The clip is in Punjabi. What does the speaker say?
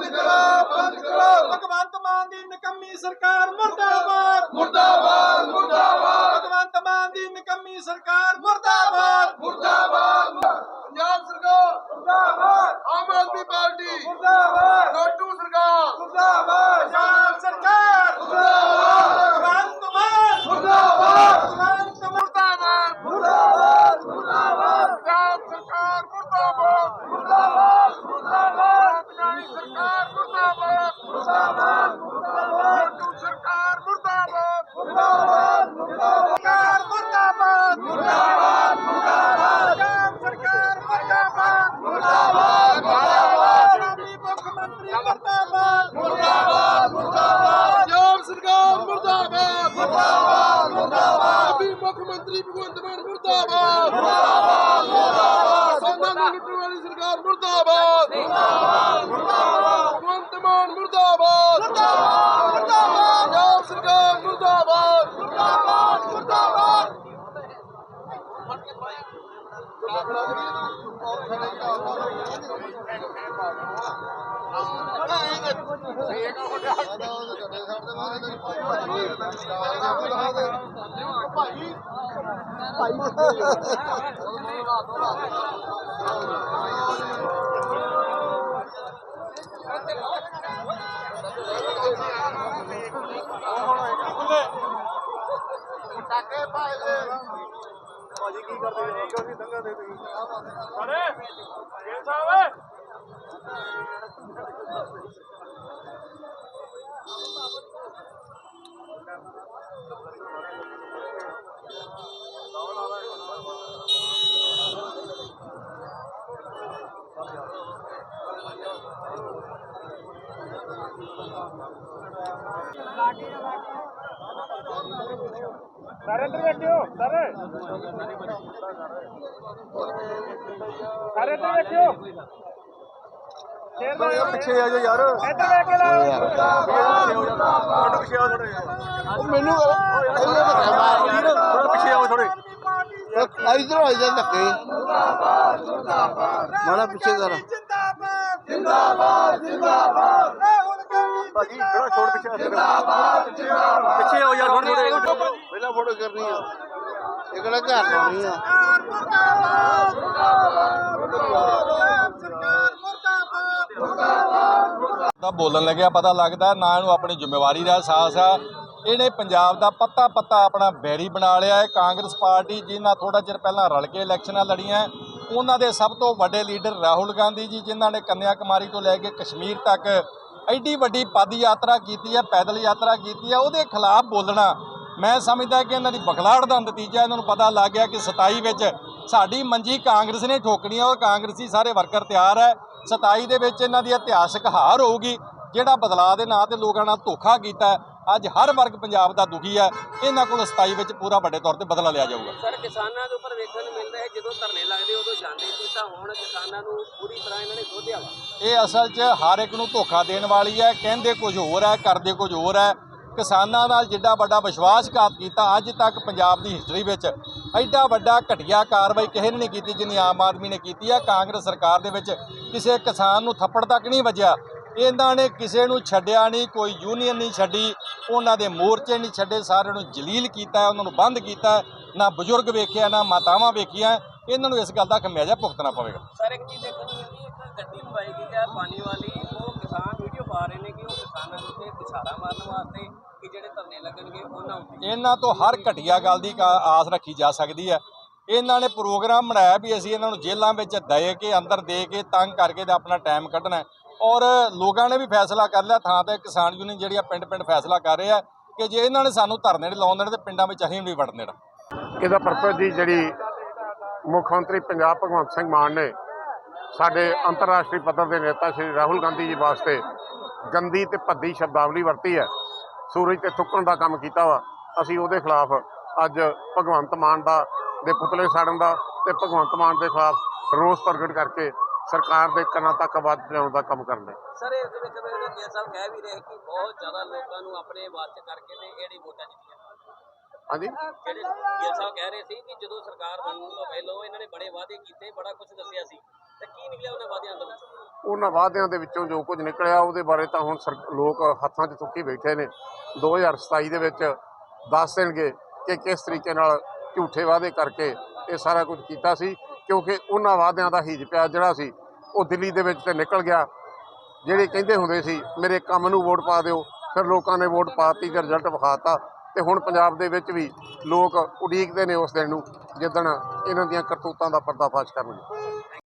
ਬੰਦ ਕਰੋ ਬੰਦ ਕਰੋ। ਭਗਵੰਤ ਮਾਨ ਦੀ ਨਿਕੰਮੀ ਸਰਕਾਰ ਮੁਰਦਾਬਾਦ ਮੁਰਦਾਬਾਦ ਮੁਰਦਾਬਾਦ ਭਗਵੰਤ ਮਾਨ ਦੀ ਨਿਕੰਮੀ ਸਰਕਾਰ ਮੁਰਦਾਬਾਦ ਮੁਰਦਾਬਾਦ ਪੰਜਾਬ ਸਰਕਾਰ ਮੁਰਦਾਬਾਦ ਆਮ ਆਦਮੀ ਪਾਰਟੀ ਮੁਰਦਾਬਾਦ ਕਾਟੂ ਸਰਕਾਰ ਮੁਰਦਾਬਾਦ ਪੰਜਾਬ ਸਰਕਾਰ ਮੁਰਦਾਬਾਦ ਭਗਵੰਤ ਮਾਨ ਮੁਰਦਾਬਾਦ ਭਗਵੰਤ ਮੁਰਦਾਬਾਦ ਮੁਰਦਾਬਾਦ ਮੁਰਦਾਬਾਦ ਪੰਜਾਬ ਸਰਕਾਰ ਮੁਰਦਾਬਾਦ ਮੁਰਦਾਬਾਦ ਮੁਰਦਾਬਾਦ ਪੰਜਾਬ ਸਰਕਾਰ ਮੁਰਦਾਬਾਦ ਮੁਰਦਾਬਾਦ ਮੁਰਦਾਬਾਦ ਕਾਟੂ ਸਰਕਾਰ ਮੁਰਦਾਬਾਦ ਮੁਰਦਾਬਾਦ ਮੁਰਦਾਬਾਦ ਸਰਕਾਰ ਮੁਰਦਾਬਾਦ ਮੁਰਦਾਬਾਦ ਮੁਰਦਾਬਾਦ ਪੰਜਾਬ ਸਰਕਾਰ ਮੁਰਦਾਬਾਦ ਮੁਰਦਾਬਾਦ ਮੁਰਦਾਬਾਦ ਸ਼੍ਰੋਮਣੀ ਮੁੱਖ ਮੰਤਰੀ ਮੁਰਦਾਬਾਦ ਮੁਰਦਾਬਾਦ ਮੁਰਦਾਬਾਦ ਪੰਜਾਬ ਸਰਕਾਰ ਮੁਰਦਾਬਾਦ ਮੁਰਦਾਬਾਦ ਮੁਰਦਾਬਾਦ ਮੁੱਖ ਮੰਤਰੀ ਭਗਵੰਤ ਮਾਨ ਮੁਰਦਾਬਾਦ ਮੁਰਦਾਬਾਦ ਮੁਰਦਾਬਾਦ ਕਿਸਾਨਾਂ ਲੁੱਟਣ ਵਾਲੀ ਸਰਕਾਰ ਮੁਰਦਾਬਾਦ ਮੁਰਦਾਬਾਦ ਮੁਰਦਾਬਾਦ ਟਾਕੇ ਪਾਏ ਭਾਜੀ ਕੀ ਕਰਦੇ ਹੋ ਜੀ? ਅਸੀਂ ਦੰਗਾ ਦੇ ਤੁਸੀਂ। ਅਰੇ ਗਿਲ ਸਾਹਿਬ ਲਾਗੇ ਲਾਗੇ ਸਾਰੇ ਇੱਧਰ ਬੈਠਿਓ ਸਾਰੇ। ਸਾਰੇ ਇੱਧਰ ਬੈਠਿਓ। ਸ਼ੇਰ ਦਾ ਪਿੱਛੇ ਆ ਜਾ ਯਾਰ। ਇੱਧਰ ਬੈਠ ਕੇ ਲਾਓ ਪਿੱਛੇ ਆ ਥੋੜੇ ਯਾਰ ਮੈਨੂੰ ਥੋੜਾ ਪਿੱਛੇ ਆਓ ਥੋੜੇ ਇਧਰ ਹੋ ਜਾ ਧੱਕੇ ਮਾੜਾ ਪਿੱਛੇ ਕਰ। ਜਿੰਦਾਬਾਦ ਜਿੰਦਾਬਾਦ ਜਿੰਦਾਬਾਦ। ਭਾਜੀ ਥੋੜਾ ਛੋੜ ਪਿੱਛੇ ਜਿੰਦਾਬਾਦ ਜਿੰਦਾਬਾਦ। ਪਿੱਛੇ ਆਓ ਯਾਰ ਥੋੜੇ ਥੋੜੇ ਪਹਿਲਾਂ ਫੋਟੋ ਕਰਨੀ ਆ। ਇਹ ਕਿਹੜਾ ਘਰ ਲਾਉਣੀ ਆ। ਸਰਕਾਰ ਮੁਰਦਾਬਾਦ ਪੰਜਾਬ ਸਰਕਾਰ ਮੁਰਦਾਬਾਦ। ਦਾ ਬੋਲਣ ਲੱਗਿਆ ਪਤਾ ਲੱਗਦਾ ਨਾ ਇਹਨੂੰ ਆਪਣੀ ਜ਼ਿੰਮੇਵਾਰੀ ਦਾ ਅਹਿਸਾਸ ਆ। ਇਹਨੇ ਪੰਜਾਬ ਦਾ ਪੱਤਾ ਪੱਤਾ ਆਪਣਾ ਬੈਰੀ ਬਣਾ ਲਿਆ ਹੈ। ਕਾਂਗਰਸ ਪਾਰਟੀ ਜਿਨ੍ਹਾਂ ਥੋੜਾ ਚਿਰ ਪਹਿਲਾਂ ਰਲ ਕੇ ਇਲੈਕਸ਼ਨਾਂ ਲੜੀਆਂ ਉਹਨਾਂ ਦੇ ਸਭ ਤੋਂ ਵੱਡੇ ਲੀਡਰ ਰਾਹੁਲ ਗਾਂਧੀ ਜੀ ਜਿਨ੍ਹਾਂ ਨੇ ਕੰਨਿਆ ਕੁਮਾਰੀ ਤੋਂ ਲੈ ਕੇ ਕਸ਼ਮੀਰ ਤੱਕ ਐਡੀ ਵੱਡੀ ਪਦ ਯਾਤਰਾ ਕੀਤੀ ਹੈ, ਪੈਦਲ ਯਾਤਰਾ ਕੀਤੀ ਹੈ, ਉਹਦੇ ਖਿਲਾਫ ਬੋਲਣਾ। ਮੈਂ ਸਮਝਦਾ ਕਿ ਇਹਨਾਂ ਦੀ ਬਖਲਾੜ ਦਾ ਨਤੀਜਾ ਇਹਨਾਂ ਨੂੰ ਪਤਾ ਲੱਗ ਗਿਆ ਕਿ 27 ਵਿੱਚ ਸਾਡੀ ਮੰਜੀ ਕਾਂਗਰਸ ਨੇ ਠੋਕਣੀ ਹੈ ਔਰ ਕਾਂਗਰਸੀ ਸਾਰੇ ਵਰਕਰ ਤਿਆਰ ਹੈ। 27 ਦੇ ਵਿੱਚ ਇਹਨਾਂ ਦੀ ਇਤਿਹਾਸਕ ਹਾਰ ਹੋਊਗੀ, ਜਿਹੜਾ ਬਦਲਾਅ ਦੇ ਨਾਂ ਤੇ ਲੋਕਾਂ ਨਾਲ ਧੋਖਾ ਕੀਤਾ ਅੱਜ ਹਰ ਵਰਗ ਪੰਜਾਬ ਦਾ ਦੁਖੀ ਹੈ। ਇਹਨਾਂ ਕੋਲ 27 ਵਿੱਚ ਪੂਰਾ ਵੱਡੇ ਤੌਰ ਤੇ ਬਦਲਾ ਲਿਆ ਜਾਊਗਾ। ਸਰ ਕਿਸਾਨਾਂ ਦੇ ਉੱਪਰ ਵੇਖਣ ਨੂੰ ਮਿਲਦਾ ਹੈ ਜਦੋਂ ਧਰਨੇ ਲੱਗਦੇ ਉਦੋਂ ਜਾਂਦੇ ਸੀ ਤਾਂ ਹੁਣ ਕਿਸਾਨਾਂ ਨੂੰ ਪੂਰੀ ਤਰ੍ਹਾਂ ਇਹਨਾਂ ਨੇ ਖੋਦਿਆ ਵਾ। ਇਹ ਅਸਲ 'ਚ ਹਰ ਇੱਕ ਨੂੰ ਧੋਖਾ ਦੇਣ ਵਾਲੀ ਹੈ ਕਹਿੰਦੇ ਕੁਝ ਹੋਰ ਹੈ ਕਰਦੇ ਕੁਝ ਹੋਰ ਹੈ। ਕਿਸਾਨਾਂ ਨਾਲ ਜਿੱਡਾ ਵੱਡਾ ਵਿਸ਼ਵਾਸਘਾਤ ਕੀਤਾ ਅੱਜ ਤੱਕ ਪੰਜਾਬ ਦੀ ਹਿਸਟਰੀ ਵਿੱਚ ਐਡਾ ਵੱਡਾ ਘਟੀਆ ਕਾਰਵਾਈ ਕਿਸੇ ਨੇ ਨਹੀਂ ਕੀਤੀ ਜਿੰਨੀ ਆਮ ਆਦਮੀ ਨੇ ਕੀਤੀ ਹੈ। ਕਾਂਗਰਸ ਸਰਕਾਰ ਦੇ ਵਿੱਚ ਕਿਸੇ ਕਿਸਾਨ ਨੂੰ ਥੱਪੜ ਤੱਕ ਨਹੀਂ ਵੱਜਿਆ। ਇਹਨਾਂ ਨੇ ਕਿਸੇ ਨੂੰ ਛੱਡਿਆ ਨਹੀਂ ਕੋਈ ਯੂਨੀਅਨ ਨਹੀਂ ਛੱਡੀ ਉਹਨਾਂ ਦੇ ਮੋਰਚੇ ਨਹੀਂ ਛੱਡੇ ਸਾਰਿਆਂ ਨੂੰ ਜਲੀਲ ਕੀਤਾ ਉਹਨਾਂ ਨੂੰ ਬੰਦ ਕੀਤਾ। ਨਾ ਬਜ਼ੁਰਗ ਵੇਖਿਆ ਨਾ ਮਾਤਾਵਾਂ ਵੇਖੀਆਂ ਇਹਨਾਂ ਨੂੰ ਇਸ ਗੱਲ ਦਾ ਖਮਿਆਜਾ ਭੁਗਤਣਾ ਪਵੇਗਾ ਸਰ ਇੱਕ ਚੀਜ਼ ਦੇਖਣ ਨੂੰ ਮਿਲਦੀ ਇੱਕ ਗੱਡੀ ਲਵਾਈ ਗਈ ਹੈ ਪਾਣੀ ਵਾਲੀ ਉਹ ਕਿਸਾਨ ਵੀਡੀਓ ਪਾ ਰਹੇ ਨੇ ਕਿ ਉਹ ਕਿਸਾਨਾਂ ਦੇ ਉੱਤੇ ਇਸ਼ਾਰਾ ਮਾਰਨ ਵਾਸਤੇ ਕਿ ਜਿਹੜੇ ਧਰਨੇ ਲੱਗਣਗੇ ਉਹਨਾਂ ਉੱਤੇ ਇਹਨਾਂ ਤੋਂ ਹਰ ਘਟੀਆ ਗੱਲ ਦੀ ਆਸ ਰੱਖੀ ਜਾ ਸਕਦੀ ਹੈ ਇਹਨਾਂ ਨੇ ਪ੍ਰੋਗਰਾਮ ਬਣਾਇਆ ਵੀ ਅਸੀਂ ਇਹਨਾਂ ਨੂੰ ਜੇਲ੍ਹਾਂ ਵਿੱਚ ਦੇ ਕੇ ਅੰਦਰ ਦੇ ਕੇ ਤੰਗ ਕਰਕੇ ਤੇ ਆਪਣਾ ਟਾਈਮ ਕੱਢਣਾ। ਔਰ ਲੋਕਾਂ ਨੇ ਵੀ ਫੈਸਲਾ ਕਰ ਲਿਆ, ਥਾਂ ਤੇ ਕਿਸਾਨ ਯੂਨੀਅਨ ਜਿਹੜੀ ਆ ਪਿੰਡ ਪਿੰਡ ਫੈਸਲਾ ਕਰ ਰਹੇ ਆ ਕਿ ਜੇ ਇਹਨਾਂ ਨੇ ਸਾਨੂੰ ਧਰਨੇ ਨਹੀਂ ਲਾਉਣ ਦੇਣੇ ਤੇ ਪਿੰਡਾਂ ਵਿੱਚ ਅਸੀਂ ਵੀ ਵੜਨ ਦੇਣਾ ਇਹਦਾ ਪਰਪਸ ਜੀ ਜਿਹੜੀ ਮੁੱਖ ਮੰਤਰੀ ਪੰਜਾਬ ਭਗਵੰਤ ਸਿੰਘ ਮਾਨ ਨੇ ਸਾਡੇ ਅੰਤਰਰਾਸ਼ਟਰੀ ਪੱਧਰ ਦੇ ਨੇਤਾ ਸ਼੍ਰੀ ਰਾਹੁਲ ਗਾਂਧੀ ਜੀ ਵਾਸਤੇ ਗੰਦੀ ਤੇ ਭੱਦੀ ਸ਼ਬਦਾਵਲੀ ਵਰਤੀ ਹੈ। ਸੂਰਜ ਤੇ ਥੁੱਕਣ ਦਾ ਕੰਮ ਕੀਤਾ ਵਾ। ਅਸੀਂ ਉਹਦੇ ਖਿਲਾਫ ਅੱਜ ਭਗਵੰਤ ਮਾਨ ਦਾ, ਦੇ ਪੁਤਲੇ ਸਾੜਨ ਦਾ ਤੇ ਭਗਵੰਤ ਮਾਨ ਦੇ ਖਿਲਾਫ ਰੋਸ ਪ੍ਰਗਟ ਕਰਕੇ ਸਰਕਾਰ ਦੇ ਕੰਨਾਂ ਤੱਕ ਆਵਾਜ਼ ਪਹੁੰਚਾਉਣ ਦਾ ਕੰਮ ਕਰਨਾ ਸਰ ਇਸ ਦੇ ਵਿੱਚ ਮੇਰੇ ਕੇ ਸਾਹਿਬ ਕਹਿ ਵੀ ਰਹੇ ਕਿ ਬਹੁਤ ਜ਼ਿਆਦਾ ਲੋਕਾਂ ਨੂੰ ਆਪਣੇ ਵਾਚ ਕਰਕੇ ਤੇ ਇਹੜੀ ਵੋਟਾਂ ਜਿੱਤੀਆਂ। ਹਾਂਜੀ। ਜਿਹੜੇ ਗਿੱਲ ਸਾਹਿਬ ਕਹਿ ਰਹੇ ਸੀ ਕਿ ਜਦੋਂ ਸਰਕਾਰ ਬਣਨ ਤੋਂ ਪਹਿਲਾਂ ਇਹਨਾਂ ਨੇ ਬੜੇ ਵਾਅਦੇ ਕੀਤੇ ਬੜਾ ਕੁਝ ਦੱਸਿਆ ਸੀ। ਤੇ ਕੀ ਨਿਕਲਿਆ ਉਹਨਾਂ ਵਾਅਦਿਆਂ ਤੋਂ ਉਹਨਾਂ ਵਾਅਦਿਆਂ ਦੇ ਵਿੱਚੋਂ ਜੋ ਕੁਝ ਨਿਕਲਿਆ ਉਹਦੇ ਬਾਰੇ ਤਾਂ ਹੁਣ ਲੋਕ ਹੱਥਾਂ 'ਚ ਚੁੱਕੀ ਬੈਠੇ ਨੇ। 2027 ਦੇ ਵਿੱਚ ਦੱਸ ਦੇਣਗੇ ਕਿ ਕਿਸ ਤਰੀਕੇ ਨਾਲ ਝੂਠੇ ਵਾਅਦੇ ਕਰਕੇ ਇਹ ਸਾਰਾ ਕੁਝ ਕੀਤਾ ਸੀ। ਕਿਉਂਕਿ ਉਹਨਾਂ ਵਾਅਦਿਆਂ ਦਾ ਹੀਜ ਪਿਆ ਜਿਹੜਾ ਸੀ, ਉਹ ਦਿੱਲੀ ਦੇ ਵਿੱਚ ਤੇ ਨਿਕਲ ਗਿਆ। ਜਿਹੜੇ ਕਹਿੰਦੇ ਹੁੰਦੇ ਸੀ, ਮੇਰੇ ਕੰਮ ਨੂੰ ਵੋਟ ਪਾ ਦਿਓ। ਫਿਰ ਲੋਕਾਂ ਨੇ ਵੋਟ ਪਾਤੀ ਤੇ ਰਿਜ਼ਲਟ ਵਿਖਾਤਾ। ਤੇ ਹੁਣ ਪੰਜਾਬ ਦੇ ਵਿੱਚ ਵੀ ਲੋਕ ਉਡੀਕਦੇ ਨੇ ਉਸ ਦਿਨ ਨੂੰ, ਜਿੱਦਣ ਇਹਨਾਂ ਦੀਆਂ ਕਰਤੂਤਾਂ ਦਾ ਪਰਦਾਫਾਸ਼ ਕਰਨਗੇ।